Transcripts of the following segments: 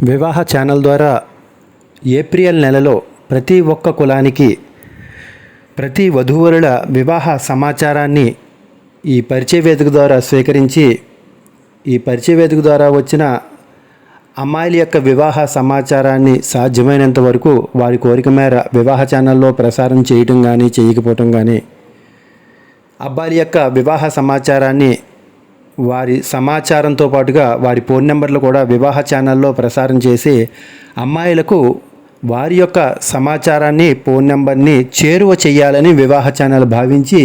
వివాహ ఛానల్ ద్వారా ఏప్రిల్ నెలలో ప్రతి ఒక్క కులానికి ప్రతి వధూవరుల వివాహ సమాచారాన్ని ఈ పరిచయ వేదిక ద్వారా స్వీకరించి ఈ పరిచయ వేదిక ద్వారా వచ్చిన అమ్మాయిల యొక్క వివాహ సమాచారాన్ని సాధ్యమైనంత వరకు వారి కోరిక మేర వివాహ ఛానల్లో ప్రసారం చేయటం కానీ చేయకపోవటం కానీ అబ్బాయిల యొక్క వివాహ సమాచారాన్ని వారి సమాచారంతో పాటుగా వారి ఫోన్ నెంబర్లు కూడా వివాహ ఛానల్లో ప్రసారం చేసి అమ్మాయిలకు వారి యొక్క సమాచారాన్ని ఫోన్ నెంబర్ని చేరువ చేయాలని వివాహ ఛానల్ భావించి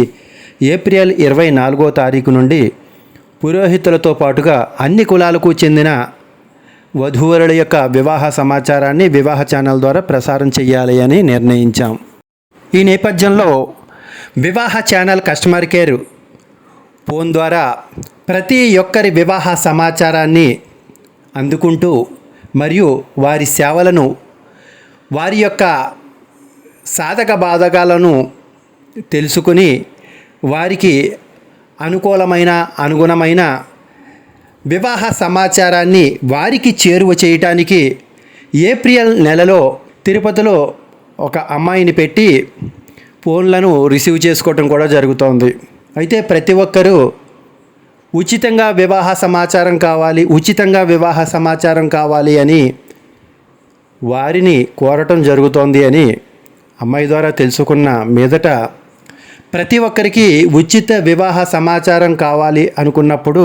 ఏప్రిల్ ఇరవై నాలుగో తారీఖు నుండి పురోహితులతో పాటుగా అన్ని కులాలకు చెందిన వధూవరుల యొక్క వివాహ సమాచారాన్ని వివాహ ఛానల్ ద్వారా ప్రసారం చేయాలి అని నిర్ణయించాం. ఈ నేపథ్యంలో వివాహ ఛానల్ కస్టమర్ కేర్ ఫోన్ ద్వారా ప్రతి ఒక్కరి వివాహ సమాచారాన్ని అందుకుంటూ మరియు వారి సేవలను వారి యొక్క సాధక బాధకాలను తెలుసుకుని వారికి అనుకూలమైన అనుగుణమైన వివాహ సమాచారాన్ని వారికి చేరువ చేయటానికి ఏప్రిల్ నెలలో తిరుపతిలో ఒక అమ్మాయిని పెట్టి ఫోన్లను రిసీవ్ చేసుకోవటం కూడా జరుగుతోంది. అయితే ప్రతి ఒక్కరూ ఉచితంగా వివాహ సమాచారం కావాలి ఉచితంగా వివాహ సమాచారం కావాలి అని వారిని కోరటం జరుగుతోంది అని అమ్మాయి ద్వారా తెలుసుకున్న మీదట ప్రతి ఒక్కరికి ఉచిత వివాహ సమాచారం కావాలి అనుకున్నప్పుడు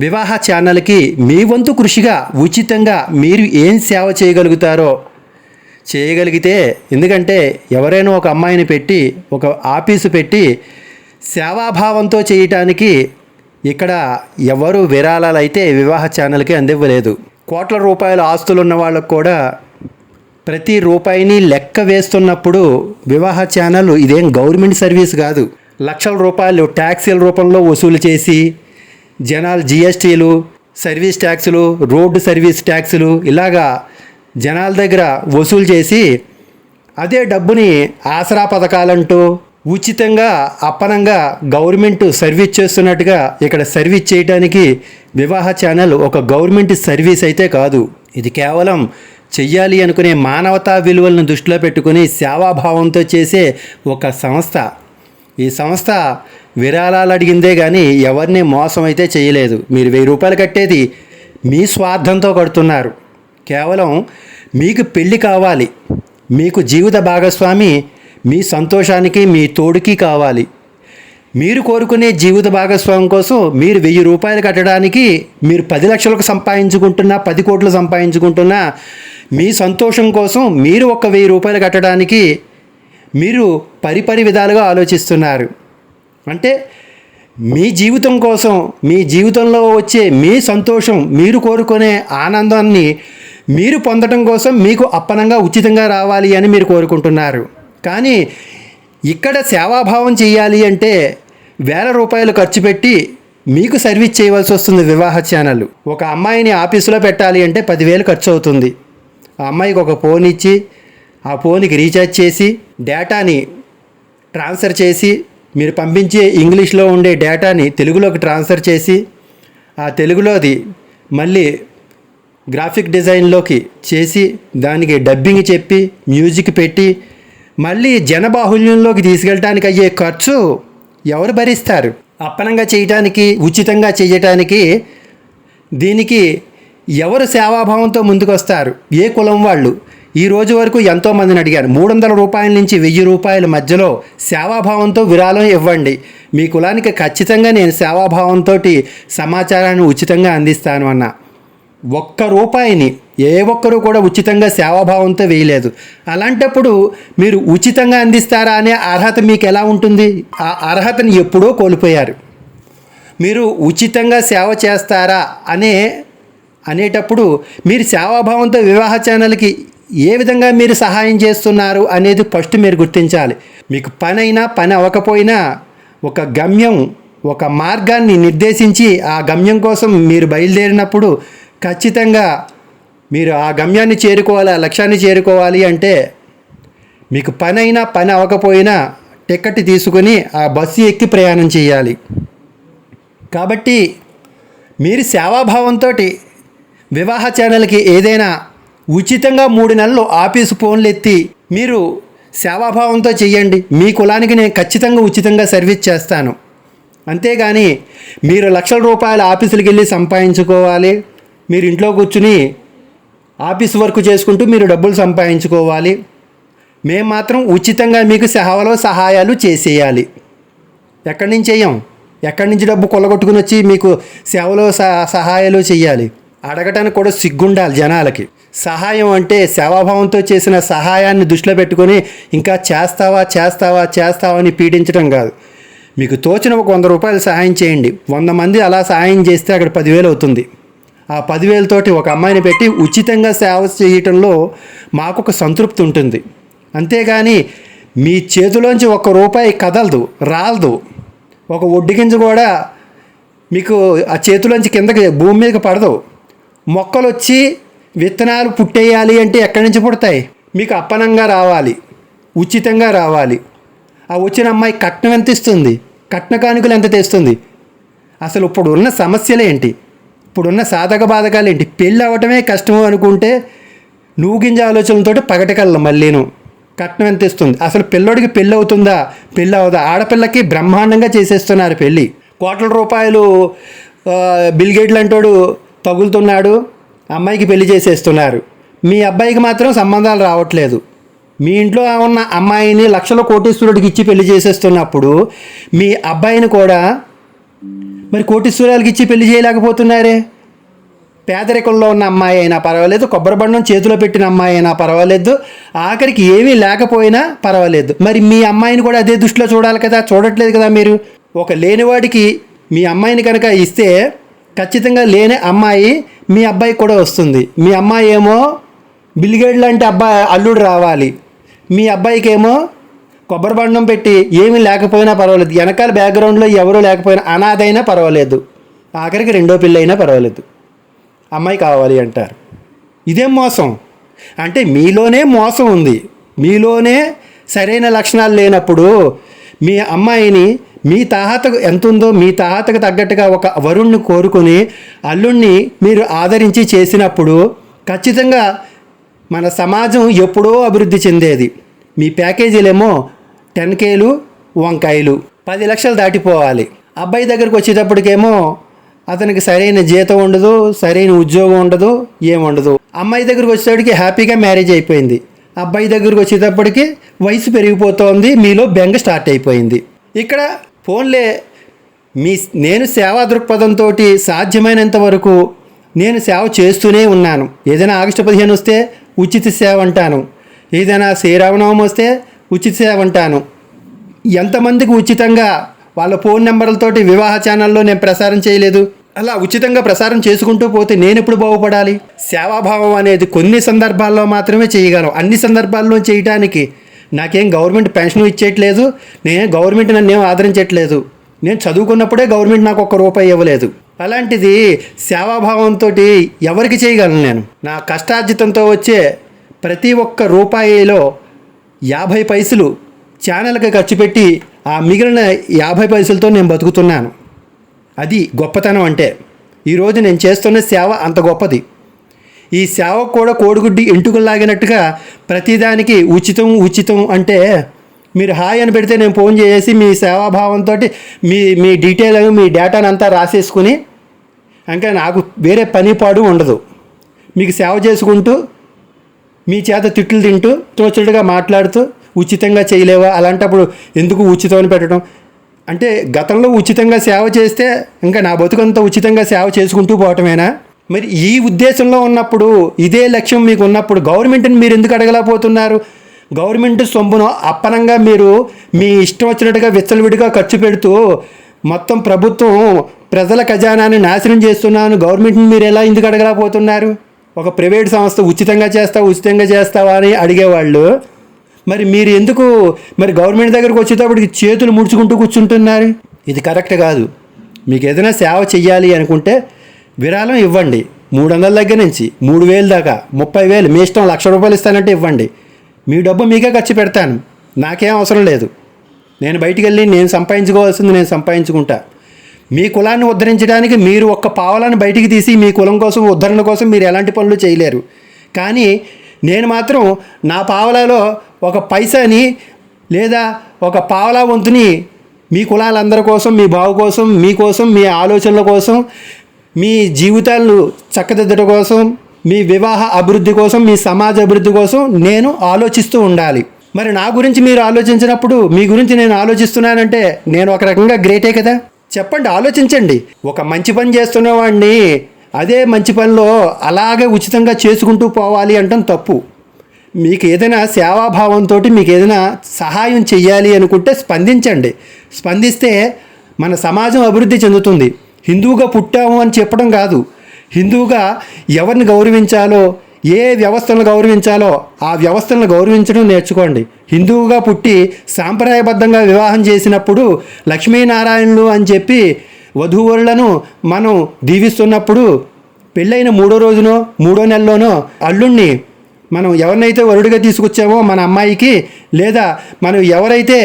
వివాహ ఛానల్కి మీ వంతు కృషిగా ఉచితంగా మీరు ఏం సేవ చేయగలుగుతారో చేయగలిగితే ఎందుకంటే ఎవరైనా ఒక అమ్మాయిని పెట్టి ఒక ఆఫీసు పెట్టి సేవాభావంతో చేయటానికి ఇక్కడ ఎవరు విరాళాలు అయితే వివాహ ఛానల్కి అందివ్వలేదు. కోట్ల రూపాయల ఆస్తులు ఉన్న వాళ్ళకు కూడా ప్రతి రూపాయిని లెక్క వేస్తున్నప్పుడు వివాహ ఛానల్ ఇదేం గవర్నమెంట్ సర్వీస్ కాదు. లక్షల రూపాయలు ట్యాక్సీల రూపంలో వసూలు చేసి జనాలు జిఎస్టీలు సర్వీస్ ట్యాక్సులు రోడ్డు సర్వీస్ ట్యాక్సులు ఇలాగా జనాల దగ్గర వసూలు చేసి అదే డబ్బుని ఆసరా పథకాలంటూ ఉచితంగా అప్పనంగా గవర్నమెంట్ సర్వీస్ చేస్తున్నట్టుగా ఇక్కడ సర్వీస్ చేయడానికి వివాహ ఛానల్ ఒక గవర్నమెంట్ సర్వీస్ అయితే కాదు. ఇది కేవలం చెయ్యాలి అనుకునే మానవతా విలువలను దృష్టిలో పెట్టుకుని సేవాభావంతో చేసే ఒక సంస్థ. ఈ సంస్థ విరాళాలు అడిగిందే కానీ ఎవరిని మోసం అయితే చేయలేదు. మీరు వెయ్యి రూపాయలు కట్టేది మీ స్వార్థంతో కడుతున్నారు. కేవలం మీకు పెళ్ళి కావాలి. మీకు జీవిత భాగస్వామి మీ సంతోషానికి మీ తోడుకి కావాలి. మీరు కోరుకునే జీవిత భాగస్వామి కోసం మీరు వెయ్యి రూపాయలు కట్టడానికి మీరు పది లక్షలకు సంపాదించుకుంటున్నా పది కోట్లు సంపాదించుకుంటున్నా మీ సంతోషం కోసం మీరు ఒక వెయ్యి రూపాయలు కట్టడానికి మీరు పరిపరి విధాలుగా ఆలోచిస్తున్నారు. అంటే మీ జీవితం కోసం మీ జీవితంలో వచ్చే మీ సంతోషం మీరు కోరుకునే ఆనందాన్ని మీరు పొందడం కోసం మీకు అప్పనంగా ఉచితంగా రావాలి అని మీరు కోరుకుంటున్నారు. కానీ ఇక్కడ సేవాభావం చేయాలి అంటే వేల రూపాయలు ఖర్చు పెట్టి మీకు సర్వీస్ చేయవలసి వస్తుంది వివాహ ఛానల్ ఒక అమ్మాయిని ఆఫీసులో పెట్టాలి అంటే పదివేలు ఖర్చు అవుతుంది. ఆ అమ్మాయికి ఒక ఫోన్ ఇచ్చి ఆ ఫోన్కి రీఛార్జ్ చేసి డేటాని ట్రాన్స్ఫర్ చేసి మీరు పంపించే ఇంగ్లీష్లో ఉండే డేటాని తెలుగులోకి ట్రాన్స్ఫర్ చేసి ఆ తెలుగులోది మళ్ళీ గ్రాఫిక్ డిజైన్లోకి చేసి దానికి డబ్బింగ్ చెప్పి మ్యూజిక్ పెట్టి మళ్ళీ జనబాహుల్యంలోకి తీసుకెళ్ళటానికి అయ్యే ఖర్చు ఎవరు భరిస్తారు? అప్పనంగా చేయటానికి ఉచితంగా చేయటానికి దీనికి ఎవరు సేవాభావంతో ముందుకొస్తారు? ఏ కులం వాళ్ళు? ఈ రోజు వరకు ఎంతోమందిని అడిగారు. మూడు వందల రూపాయల నుంచి వెయ్యి రూపాయల మధ్యలో సేవాభావంతో విరాళం ఇవ్వండి. మీ కులానికి ఖచ్చితంగా నేను సేవాభావంతో సమాచారాన్ని ఉచితంగా అందిస్తాను అన్న. ఒక్క రూపాయిని ఏ ఒక్కరూ కూడా ఉచితంగా సేవాభావంతో వేయలేదు. అలాంటప్పుడు మీరు ఉచితంగా అందిస్తారా అనే అర్హత మీకు ఎలా ఉంటుంది? ఆ అర్హతని ఎప్పుడో కోల్పోయారు. మీరు ఉచితంగా సేవ చేస్తారా అనే అనేటప్పుడు మీరు సేవాభావంతో వివాహ ఛానల్కి ఏ విధంగా మీరు సహాయం చేస్తున్నారు అనేది ఫస్ట్ మీరు గుర్తించాలి. మీకు పని అయినా పని అవ్వకపోయినా ఒక గమ్యం ఒక మార్గాన్ని నిర్దేశించి ఆ గమ్యం కోసం మీరు బయలుదేరినప్పుడు ఖచ్చితంగా మీరు ఆ గమ్యాన్ని చేరుకోవాలి ఆ లక్ష్యాన్ని చేరుకోవాలి అంటే మీకు పని అయినా పని అవ్వకపోయినా టికెట్ తీసుకొని ఆ బస్సు ఎక్కి ప్రయాణం చేయాలి. కాబట్టి మీరు సేవాభావంతో వివాహ ఛానల్కి ఏదైనా ఉచితంగా మూడు నెలలు ఆఫీసు ఫోన్లు ఎత్తి మీరు సేవాభావంతో చెయ్యండి మీ కులానికి నేను ఖచ్చితంగా ఉచితంగా సర్వీస్ చేస్తాను. అంతేగాని మీరు లక్షల రూపాయల ఆఫీసులకు వెళ్ళి సంపాదించుకోవాలి. మీరు ఇంట్లో కూర్చుని ఆఫీస్ వర్క్ చేసుకుంటూ మీరు డబ్బులు సంపాదించుకోవాలి. మేము మాత్రం ఉచితంగా మీకు సేవలో సహాయాలు చేసేయాలి. ఎక్కడి నుంచి చేయం? ఎక్కడి నుంచి డబ్బు కొల్లగొట్టుకుని వచ్చి మీకు సేవలో సహ- సహాయాలు చేయాలి? అడగటానికి కూడా సిగ్గుండాలి జనాలకి. సహాయం అంటే సేవాభావంతో చేసిన సహాయాన్ని దృష్టిలో పెట్టుకొని ఇంకా చేస్తావా చేస్తావా చేస్తావా అని పీడించడం కాదు. మీకు తోచిన ఒక వంద రూపాయలు సహాయం చేయండి. వంద మంది అలా సహాయం చేస్తే అక్కడ పదివేలు అవుతుంది. ఆ పదివేలతోటి ఒక అమ్మాయిని పెట్టి ఉచితంగా సేవ చేయటంలో మాకు ఒక సంతృప్తి ఉంటుంది. అంతేగాని మీ చేతిలోంచి ఒక రూపాయి కదలదు రాలదు. ఒక ఒడ్డుగింజ కూడా మీకు ఆ చేతిలోంచి కిందకి భూమి మీదకి పడదు. మొక్కలు వచ్చి విత్తనాలు పుట్టేయాలి అంటే ఎక్కడి నుంచి పుడతాయి? మీకు అప్పనంగా రావాలి ఉచితంగా రావాలి. ఆ వచ్చిన అమ్మాయి కట్నం ఎంత ఇస్తుంది? కట్న కానుకలు ఎంత తెస్తుంది? అసలు ఇప్పుడు ఉన్న సమస్యలు ఏంటి? ఇప్పుడున్న సాధక బాధకాలు ఏంటి? పెళ్ళి అవ్వటమే కష్టం అనుకుంటే నువ్వు గింజ ఆలోచనలతో పగటకల్లా మళ్ళీను కట్నం ఎంత ఇస్తుంది? అసలు పిల్లోడికి పెళ్ళి అవుతుందా? పెళ్ళి అవుదా ఆడపిల్లకి బ్రహ్మాండంగా చేసేస్తున్నారు పెళ్ళి. కోట్ల రూపాయలు బిల్గేట్ బిల్ లాంటోడు తగులుతున్నాడు అమ్మాయికి పెళ్ళి చేసేస్తున్నారు. మీ అబ్బాయికి మాత్రం సంబంధాలు రావట్లేదు. మీ ఇంట్లో ఉన్న అమ్మాయిని లక్షల కోటీశ్వరుడికి ఇచ్చి పెళ్ళి చేసేస్తున్నప్పుడు మీ అబ్బాయిని కూడా మరి కోటీశ్వరాలకి ఇచ్చి పెళ్ళి చేయలేకపోతున్నారే? పేదరికంలో ఉన్న అమ్మాయి అయినా పర్వాలేదు కొబ్బరి బండం చేతిలో పెట్టిన అమ్మాయి అయినా పర్వాలేదు ఆఖరికి ఏమీ లేకపోయినా పర్వాలేదు. మరి మీ అమ్మాయిని కూడా అదే దృష్టిలో చూడాలి కదా చూడట్లేదు కదా మీరు? ఒక లేనివాడికి మీ అమ్మాయిని కనుక ఇస్తే ఖచ్చితంగా లేని అమ్మాయి మీ అబ్బాయికి కూడా వస్తుంది. మీ అమ్మాయి ఏమో బిల్గేడ్ లాంటి అబ్బాయి అల్లుడు రావాలి. మీ అబ్బాయికి ఏమో కొబ్బరి బండం పెట్టి ఏమీ లేకపోయినా పర్వాలేదు. వెనకాల బ్యాక్గ్రౌండ్లో ఎవరూ లేకపోయినా అనాథైనా పర్వాలేదు. ఆఖరికి రెండో పిల్ల అయినా పర్వాలేదు. అమ్మాయి కావాలి అంటారు. ఇదేం మోసం? అంటే మీలోనే మోసం ఉంది. మీలోనే సరైన లక్షణాలు లేనప్పుడు మీ అమ్మాయిని మీ తాహతకు ఎంత ఉందో మీ తాహతకు తగ్గట్టుగా ఒక వరుణ్ణి కోరుకొని అల్లుణ్ణి మీరు ఆదరించి చేసినప్పుడు ఖచ్చితంగా మన సమాజం ఎప్పుడో అభివృద్ధి చెందేది. మీ ప్యాకేజీలేమో టెన్ కేలు వంకాయలు. పది లక్షలు దాటిపోవాలి. అబ్బాయి దగ్గరికి వచ్చేటప్పటికేమో అతనికి సరైన జీతం ఉండదు సరైన ఉద్యోగం ఉండదు ఏముండదు. అమ్మాయి దగ్గరికి వచ్చేటప్పటికి హ్యాపీగా మ్యారేజ్ అయిపోయింది. అబ్బాయి దగ్గరికి వచ్చేటప్పటికి వయసు పెరిగిపోతోంది మీలో బెంగ స్టార్ట్ అయిపోయింది. ఇక్కడ ఫోన్లే మీ నేను సేవా దృక్పథంతో సాధ్యమైనంత వరకు నేను సేవ చేస్తూనే ఉన్నాను. ఏదైనా ఆగస్టు పదిహేను వస్తే ఉచిత సేవ అంటాను. ఏదైనా శ్రీరామనవమి వస్తే ఉచిత సేవ అంటాను ఎంతమందికి ఉచితంగా వాళ్ళ ఫోన్ నెంబర్లతోటి వివాహ ఛానల్లో నేను ప్రసారం చేయలేదు? అలా ఉచితంగా ప్రసారం చేసుకుంటూ పోతే నేను ఎప్పుడు బాగుపడాలి? సేవాభావం అనేది కొన్ని సందర్భాల్లో మాత్రమే చేయగలం అన్ని సందర్భాల్లో చేయటానికి నాకేం గవర్నమెంట్ పెన్షన్ ఇచ్చేయట్లేదు. నేను గవర్నమెంట్ నన్ను ఏం ఆదరించట్లేదు. నేను చదువుకున్నప్పుడే గవర్నమెంట్ నాకు ఒక్క రూపాయి ఇవ్వలేదు. అలాంటిది సేవాభావంతో ఎవరికి చేయగలను నేను? నా కష్టార్జితంతో వచ్చే ప్రతి ఒక్క రూపాయిలో యాభై పైసలు ఛానల్కి ఖర్చు పెట్టి ఆ మిగిలిన యాభై పైసలతో నేను బతుకుతున్నాను. అది గొప్పతనం అంటే ఈరోజు నేను చేస్తున్న సేవ అంత గొప్పది. ఈ సేవ కూడా కోడిగుడ్డి ఎంటుకలు లాగినట్టుగా ప్రతిదానికి ఉచితం ఉచితం అంటే మీరు హాయ్ అని పెడితే నేను ఫోన్ చేసి మీ సేవాభావంతో మీ మీ డీటెయిల్ మీ డేటాను అంతా రాసేసుకుని ఇంకా నాకు వేరే పని పాడు ఉండదు. మీకు సేవ చేసుకుంటూ మీ చేత తిట్లు తింటూ తోచుడుగా మాట్లాడుతూ ఉచితంగా చేయలేవా? అలాంటప్పుడు ఎందుకు ఉచితం పెట్టడం? అంటే గతంలో ఉచితంగా సేవ చేస్తే ఇంకా నా బతుకంతా ఉచితంగా సేవ చేసుకుంటూ పోవటమేనా? మరి ఈ ఉద్దేశంలో ఉన్నప్పుడు ఇదే లక్ష్యం మీకు ఉన్నప్పుడు గవర్నమెంట్ని మీరు ఎందుకు అడగలేకపోతున్నారు? గవర్నమెంట్ సొమ్మును అప్పనంగా మీరు మీ ఇష్టం వచ్చినట్టుగా విచ్చలవిడిగా ఖర్చు పెడుతూ మొత్తం ప్రభుత్వం ప్రజల ఖజానాన్ని నాశనం చేస్తున్నాను. గవర్నమెంట్ని మీరు ఎలా ఎందుకు అడగలేకపోతున్నారు? ఒక ప్రైవేట్ సంస్థ ఉచితంగా చేస్తావు ఉచితంగా చేస్తావా అని అడిగేవాళ్ళు మరి మీరు ఎందుకు మరి గవర్నమెంట్ దగ్గరకు వచ్చేటప్పటికి చేతులు ముడుచుకుంటూ కూర్చుంటున్నారు? ఇది కరెక్ట్ కాదు. మీకు ఏదైనా సేవ చెయ్యాలి అనుకుంటే విరాళం ఇవ్వండి. మూడు వందల దగ్గర నుంచి మూడు వేలు దాకా ముప్పై వేలు మీ ఇష్టం లక్ష రూపాయలు ఇస్తానంటే ఇవ్వండి. మీ డబ్బు మీకే ఖర్చు పెడతాను. నాకేం అవసరం లేదు. నేను బయటికి వెళ్ళి నేను సంపాదించుకోవాల్సింది నేను సంపాదించుకుంటా. మీ కులాన్ని ఉద్ధరించడానికి మీరు ఒక్క పావలాన్ని బయటికి తీసి మీ కులం కోసం ఉద్ధరణ కోసం మీరు ఎలాంటి పనులు చేయలేరు. కానీ నేను మాత్రం నా పావలాలో ఒక పైసాని లేదా ఒక పావలా వంతుని మీ కులాలందరి కోసం మీ బావు కోసం మీకోసం మీ ఆలోచనల కోసం మీ జీవితాలను చక్కదిద్దడం కోసం మీ వివాహ అభివృద్ధి కోసం మీ సమాజ అభివృద్ధి కోసం నేను ఆలోచిస్తూ ఉండాలి. మరి నా గురించి మీరు ఆలోచించినప్పుడు మీ గురించి నేను ఆలోచిస్తున్నానంటే నేను ఒక రకంగా గ్రేటే కదా? చెప్పండి ఆలోచించండి. ఒక మంచి పని చేస్తున్న వాడిని అదే మంచి పనిలో అలాగే ఉచితంగా చేసుకుంటూ పోవాలి అంటాం తప్పు. మీకు ఏదైనా సేవాభావంతో మీకు ఏదైనా సహాయం చెయ్యాలి అనుకుంటే స్పందించండి. స్పందిస్తే మన సమాజం అభివృద్ధి చెందుతుంది. హిందువుగా పుట్టాము అని చెప్పడం కాదు. హిందువుగా ఎవరిని గౌరవించాలో ఏ వ్యవస్థలను గౌరవించాలో ఆ వ్యవస్థలను గౌరవించడం నేర్చుకోండి. హిందువుగా పుట్టి సాంప్రదాయబద్ధంగా వివాహం చేసినప్పుడు లక్ష్మీనారాయణులు అని చెప్పి వధూవరులను మనం దీవిస్తున్నప్పుడు పెళ్ళైన మూడో రోజునో మూడో నెలలోనో అల్లుణ్ణి మనం ఎవరినైతే వరుడిగా తీసుకొచ్చామో మన అమ్మాయికి లేదా మనం ఎవరైతే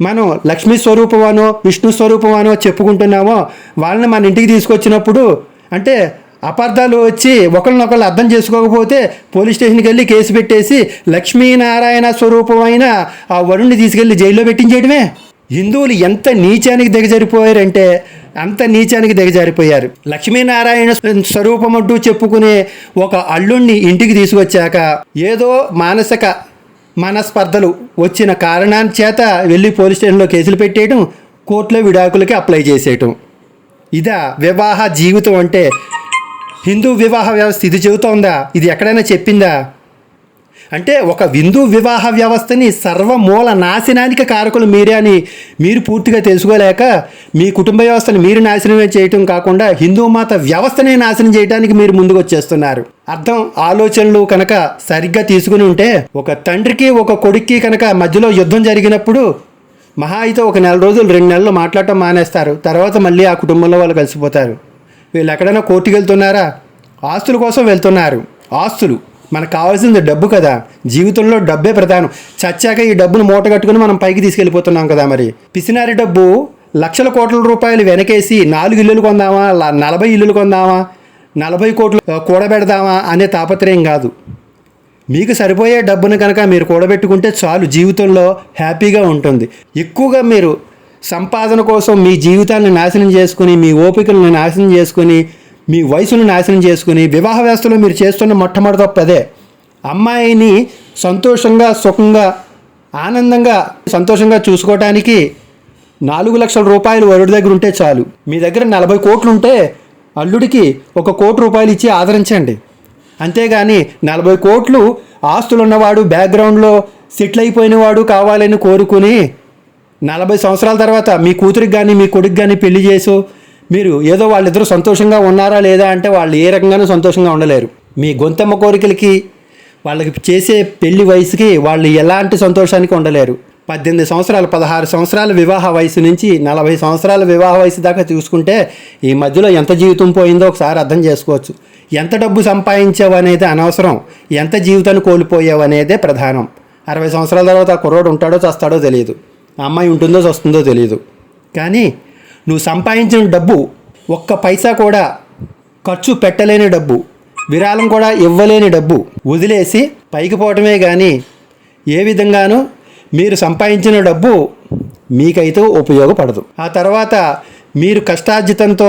మనం లక్ష్మీ స్వరూపమానో విష్ణు స్వరూపమానో చెప్పుకుంటున్నామో వాళ్ళని మన ఇంటికి తీసుకొచ్చినప్పుడు అంటే అపార్థాలు వచ్చి ఒకరినొకరు అర్థం చేసుకోకపోతే పోలీస్ స్టేషన్కి వెళ్ళి కేసు పెట్టేసి లక్ష్మీనారాయణ స్వరూపమైన ఆ వరుణ్ణి తీసుకెళ్ళి జైల్లో పెట్టించేయడమే హిందువులు ఎంత నీచానికి దిగజారిపోయారంటే అంత నీచానికి దిగజారిపోయారు. లక్ష్మీనారాయణ స్వరూపమంటూ చెప్పుకునే ఒక అల్లుణ్ణి ఇంటికి తీసుకొచ్చాక ఏదో మానసిక మనస్పర్ధలు వచ్చిన కారణాన్ని చేత వెళ్ళి పోలీస్ స్టేషన్లో కేసులు పెట్టేయడం కోర్టులో విడాకులకి అప్లై చేసేయటం. ఇదా వివాహ జీవితం అంటే హిందూ వివాహ వ్యవస్థ ఇది చెబుతోందా? ఇది ఎక్కడైనా చెప్పిందా? అంటే ఒక హిందూ వివాహ వ్యవస్థని సర్వమూల నాశనానికి కారకులు మీరే అని మీరు పూర్తిగా తెలుసుకోలేక మీ కుటుంబ వ్యవస్థను మీరు నాశనమే చేయటం కాకుండా హిందూ మత వ్యవస్థనే నాశనం చేయడానికి మీరు ముందుకు వచ్చేస్తున్నారు అర్థం ఆలోచనలు కనుక సరిగ్గా తీసుకుని ఉంటే ఒక తండ్రికి ఒక కొడుక్కి కనుక మధ్యలో యుద్ధం జరిగినప్పుడు మహా అయితే ఒక నెల రోజులు రెండు నెలలు మాట్లాడటం మానేస్తారు. తర్వాత మళ్ళీ ఆ కుటుంబంలో వాళ్ళు కలిసిపోతారు. వీళ్ళు ఎక్కడైనా కోర్టుకి వెళ్తున్నారా? ఆస్తుల కోసం వెళ్తున్నారు. ఆస్తులు. మనకు కావాల్సింది డబ్బు కదా. జీవితంలో డబ్బే ప్రధానం. చచ్చాక ఈ డబ్బును మూట కట్టుకుని మనం పైకి తీసుకెళ్ళిపోతున్నాం కదా మరి. పిసినారి డబ్బు లక్షల కోట్ల రూపాయలు వెనకేసి నాలుగు ఇల్లులు కొందామా? నలభై ఇల్లులు కొందామా? నలభై కోట్లు కూడబెడదామా అనే తాపత్రయం కాదు. మీకు సరిపోయే డబ్బును కనుక మీరు కూడబెట్టుకుంటే చాలు. జీవితంలో హ్యాపీగా ఉంటుంది. ఎక్కువగా మీరు సంపాదన కోసం మీ జీవితాన్ని నాశనం చేసుకుని మీ ఓపికలను నాశనం చేసుకుని మీ వయసును నాశనం చేసుకుని వివాహ వ్యవస్థలో మీరు చేస్తున్న మొట్టమొదటి తప్పదే అమ్మాయిని సంతోషంగా సుఖంగా ఆనందంగా సంతోషంగా చూసుకోవటానికి నాలుగు లక్షల రూపాయలు వరుడి దగ్గర ఉంటే చాలు. మీ దగ్గర నలభై కోట్లు ఉంటే అల్లుడికి ఒక కోటి రూపాయలు ఇచ్చి ఆదరించండి. అంతేగాని నలభై కోట్లు ఆస్తులు ఉన్నవాడు బ్యాక్గ్రౌండ్లో సెటిల్ అయిపోయినవాడు కావాలని కోరుకుని నలభై సంవత్సరాల తర్వాత మీ కూతురికి కానీ మీ కొడుకు కానీ పెళ్ళి చేసు మీరు ఏదో వాళ్ళిద్దరూ సంతోషంగా ఉన్నారా లేదా అంటే వాళ్ళు ఏ రకంగానూ సంతోషంగా ఉండలేరు. మీ గొంతమ్మ కోరికలకి వాళ్ళకి చేసే పెళ్ళి వయసుకి వాళ్ళు ఎలాంటి సంతోషానికి ఉండలేరు. పద్దెనిమిది సంవత్సరాలు పదహారు సంవత్సరాల వివాహ వయసు నుంచి నలభై సంవత్సరాల వివాహ వయసు దాకా చూసుకుంటే ఈ మధ్యలో ఎంత జీవితం పోయిందో ఒకసారి అర్థం చేసుకోవచ్చు. ఎంత డబ్బు సంపాదించావు అనేది అనవసరం. ఎంత జీవితాన్ని కోల్పోయావు అనేదే ప్రధానం. అరవై సంవత్సరాల తర్వాత ఆ కుర్రోడు ఉంటాడో చస్తాడో తెలియదు. ఆ అమ్మాయి ఉంటుందో వస్తుందో తెలియదు కానీ నువ్వు సంపాదించిన డబ్బు ఒక్క పైసా కూడా ఖర్చు పెట్టలేని డబ్బు విరాళం కూడా ఇవ్వలేని డబ్బు వదిలేసి పైకి పోవటమే కానీ ఏ విధంగానూ మీరు సంపాదించిన డబ్బు మీకైతే ఉపయోగపడదు. ఆ తర్వాత మీరు కష్టార్జితంతో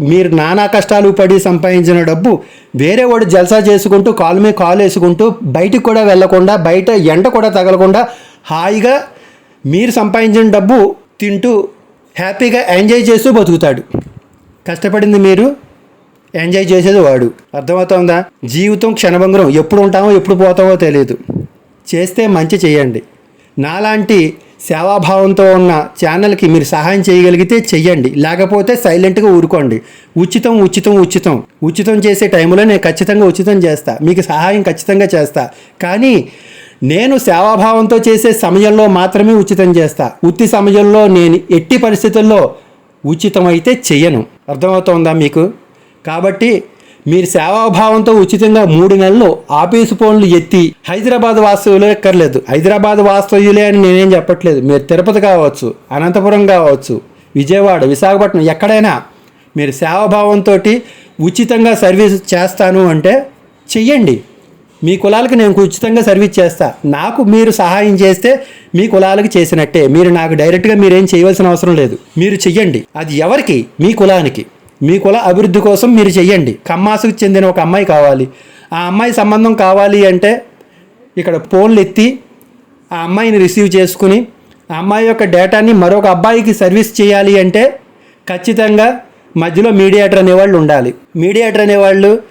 మీరు నానా కష్టాలు పడి సంపాదించిన డబ్బు వేరే వాడు జల్సా చేసుకుంటూ కాలు మీద కాలు వేసుకుంటూ బయటికి కూడా వెళ్ళకుండా బయట ఎండ కూడా తగలకుండా హాయిగా మీరు సంపాదించిన డబ్బు తింటూ హ్యాపీగా ఎంజాయ్ చేస్తూ బతుకుతాడు. కష్టపడింది మీరు ఎంజాయ్ చేసేది వాడు. అర్థమవుతుందా? జీవితం క్షణభంగరం. ఎప్పుడు ఉంటామో ఎప్పుడు పోతామో తెలియదు. చేస్తే మంచి చేయండి. నాలాంటి సేవాభావంతో ఉన్న ఛానల్కి మీరు సహాయం చేయగలిగితే చెయ్యండి. లేకపోతే సైలెంట్గా ఊరుకోండి. ఉచితం ఉచితం ఉచితం. ఉచితం చేసే టైంలో నేను ఖచ్చితంగా ఉచితం చేస్తా. మీకు సహాయం ఖచ్చితంగా చేస్తా. కానీ నేను సేవాభావంతో చేసే సమయంలో మాత్రమే ఉచితం చేస్తా. ఉత్తి సమయంలో నేను ఎట్టి పరిస్థితుల్లో ఉచితం అయితే చెయ్యను. అర్థమవుతోందా మీకు? కాబట్టి మీరు సేవాభావంతో ఉచితంగా మూడు నెలలు ఆఫీసు ఫోన్లు ఎత్తి హైదరాబాద్ వాస్తవ్యులే ఎక్కర్లేదు హైదరాబాద్ వాస్తవ్యులే అని నేనేం చెప్పట్లేదు. మీరు తిరుపతి కావచ్చు అనంతపురం కావచ్చు విజయవాడ విశాఖపట్నం ఎక్కడైనా మీరు సేవాభావంతో ఉచితంగా సర్వీస్ చేస్తాను అంటే చెయ్యండి. మీ కులాలకు నేను ఉచితంగా సర్వీస్ చేస్తా. నాకు మీరు సహాయం చేస్తే మీ కులాలకు చేసినట్టే. మీరు నాకు డైరెక్ట్గా మీరేం చేయవలసిన అవసరం లేదు. మీరు చెయ్యండి. అది ఎవరికి? మీ కులానికి. మీ కుల అభివృద్ధి కోసం మీరు చెయ్యండి. కమ్మాసుకు చెందిన ఒక అమ్మాయి కావాలి. ఆ అమ్మాయి సంబంధం కావాలి అంటే ఇక్కడ ఫోన్లు ఎత్తి ఆ అమ్మాయిని రిసీవ్ చేసుకుని ఆ అమ్మాయి యొక్క డేటాని మరొక అబ్బాయికి సర్వీస్ చేయాలి అంటే ఖచ్చితంగా మధ్యలో మీడియేటర్ అనేవాళ్ళు ఉండాలి. మీడియేటర్ అనేవాళ్ళు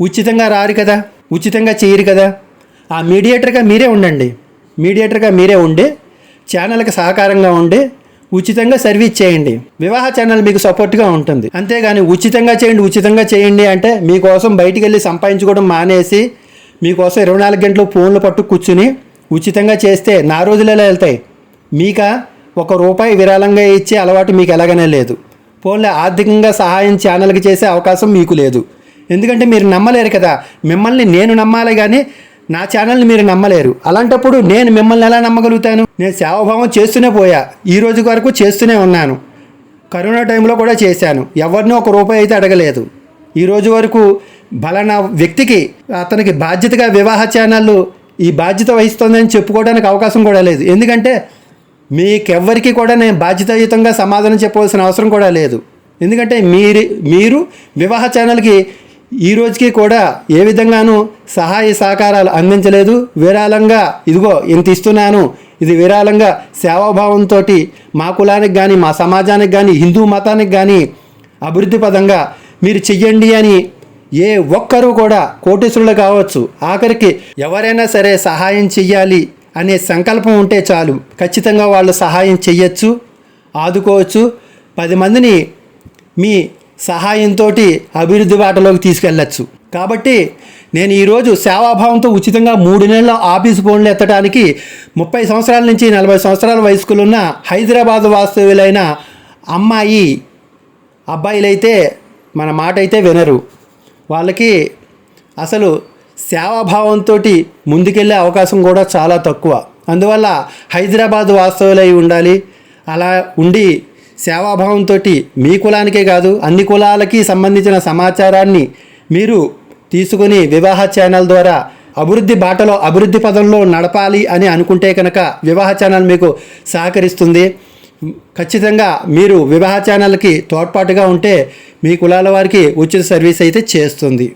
ఉచితంగా రారు కదా. ఉచితంగా చేయరు కదా. ఆ మీడియేటర్గా మీరే ఉండండి. మీడియేటర్గా మీరే ఉండి ఛానల్కి సహకారంగా ఉండి ఉచితంగా సర్వీస్ చేయండి. వివాహ ఛానల్ మీకు సపోర్ట్గా ఉంటుంది. అంతేగాని ఉచితంగా చేయండి ఉచితంగా చేయండి అంటే మీకోసం బయటికి వెళ్ళి సంపాదించుకోవడం మానేసి మీకోసం ఇరవై నాలుగు గంటలు ఫోన్లు పట్టు కూర్చుని ఉచితంగా చేస్తే నా రోజులలో వెళ్తాయి? మీక ఒక రూపాయి విరాళంగా ఇచ్చే అలవాటు మీకు ఎలాగనే లేదు. ఫోన్లో ఆర్థికంగా సహాయం ఛానల్కి చేసే అవకాశం మీకు లేదు. ఎందుకంటే మీరు నమ్మలేరు కదా. మిమ్మల్ని నేను నమ్మాలి కానీ నా ఛానల్ని మీరు నమ్మలేరు. అలాంటప్పుడు నేను మిమ్మల్ని ఎలా నమ్మగలుగుతాను? నేను సేవాభావం చేస్తూనే పోయా. ఈ రోజు వరకు చేస్తూనే ఉన్నాను. కరోనా టైంలో కూడా చేశాను. ఎవరిని ఒక రూపాయి అయితే అడగలేదు. ఈ రోజు వరకు బలానా వ్యక్తికి అతనికి బాధ్యతగా వివాహ ఛానళ్ళు ఈ బాధ్యత వహిస్తుందని చెప్పుకోవడానికి అవకాశం కూడా లేదు. ఎందుకంటే మీకెవ్వరికి కూడా నేను బాధ్యతాయుతంగా సమాధానం చెప్పవలసిన అవసరం కూడా లేదు. ఎందుకంటే మీరు మీరు వివాహ ఛానల్కి ఈ రోజుకి కూడా ఏ విధంగానూ సహాయ సహకారాలు అందించలేదు. విరాళంగా ఇదిగో ఇంత ఇస్తున్నాను. ఇది విరాళంగా సేవాభావంతో మా కులానికి కానీ మా సమాజానికి కానీ హిందూ మతానికి కానీ అభివృద్ధి పదంగా మీరు చెయ్యండి అని ఏ ఒక్కరూ కూడా కోటీశ్వరులు కావచ్చు. ఆఖరికి ఎవరైనా సరే సహాయం చెయ్యాలి అనే సంకల్పం ఉంటే చాలు. ఖచ్చితంగా వాళ్ళు సహాయం చెయ్యొచ్చు ఆదుకోవచ్చు. పది మందిని మీ సహాయంతో అభివృద్ధి బాటలోకి తీసుకెళ్ళచ్చు. కాబట్టి నేను ఈరోజు సేవాభావంతో ఉచితంగా మూడు నెలల ఆఫీస్ ఫోన్లు ఎత్తడానికి ముప్పై సంవత్సరాల నుంచి నలభై సంవత్సరాల వయస్కులున్న హైదరాబాద్ వాస్తవ్యులైన అమ్మాయి అబ్బాయిలైతే మన మాట అయితే వినరు. వాళ్ళకి అసలు సేవాభావంతో ముందుకెళ్ళే అవకాశం కూడా చాలా తక్కువ. అందువల్ల హైదరాబాద్ వాస్తవులై ఉండాలి. అలా ఉండి సేవాభావంతో మీ కులానికే కాదు అన్ని కులాలకి సంబంధించిన సమాచారాన్ని మీరు తీసుకొని వివాహ ఛానల్ ద్వారా అభివృద్ధి బాటలో అభివృద్ధి పదంలో నడపాలి అని అనుకుంటే కనుక వివాహ ఛానల్ మీకు సహకరిస్తుంది. ఖచ్చితంగా మీరు వివాహ ఛానల్కి తోడ్పాటుగా ఉంటే మీ కులాల వారికి ఉచిత సర్వీస్ అయితే చేస్తుంది.